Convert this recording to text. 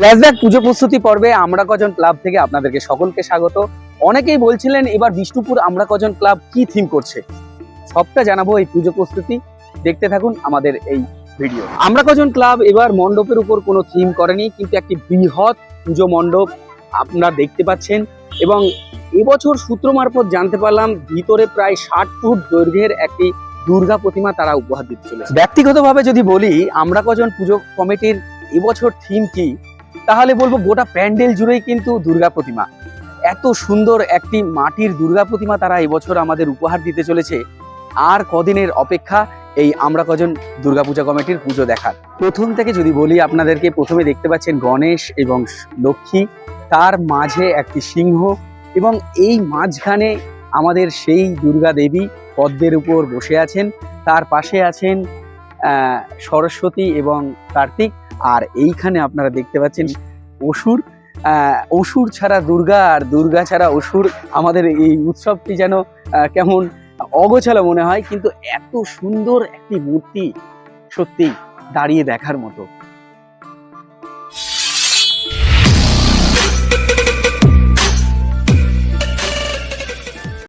Flashback পুজো প্রস্তুতি পর্বে আমরা কজন ক্লাব থেকে আপনাদেরকে সকলকে স্বাগত। অনেকেই বলছিলেন, এবার বিষ্ণুপুর আমরা কজন ক্লাব কি থিম করছে? সবটা জানাব এই পুজো প্রস্তুতি। দেখতে থাকুন আমাদের এই ভিডিও আমরা কজন ক্লাব এবার মণ্ডপের উপর কোনো থিম করেনি, কিন্তু একটি বৃহৎ পুজো মণ্ডপ আপনারা দেখতে পাচ্ছেন এবং এবছর সূত্র মারফত জানতে পারলাম, ভিতরে প্রায় ষাট ফুট দৈর্ঘ্যের একটি দুর্গা প্রতিমা তারা উপহার চলেছে। ব্যক্তিগতভাবে যদি বলি, আমরা কজন পুজো কমিটির এবছর থিম কি তাহলে বলব গোটা প্যান্ডেল জুড়েই কিন্তু দুর্গা প্রতিমা। এত সুন্দর একটি মাটির দুর্গা প্রতিমা তারা এবছর আমাদের উপহার দিতে চলেছে। আর কদিনের অপেক্ষা এই আমরা কজন দুর্গাপূজা কমিটির পুজো দেখার। প্রথম থেকে যদি বলি আপনাদেরকে, প্রথমে দেখতে পাচ্ছেন গণেশ এবং লক্ষ্মী। তার মাঝে একটি সিংহ এবং এই মাঝখানে আমাদের সেই দুর্গা দেবী পদ্মের উপর বসে আছেন। তার পাশে আছেন সরস্বতী এবং কার্তিক, আর এইখানে আপনারা দেখতে পাচ্ছেন অসুর। অসুর ছাড়া দুর্গা, আর দুর্গা ছাড়া অসুর আমাদের এই উৎসবটি যেন কেমন অগোছালো মনে হয়, কিন্তু এত সুন্দর একটি মূর্তি সত্যি দাঁড়িয়ে দেখার মতো।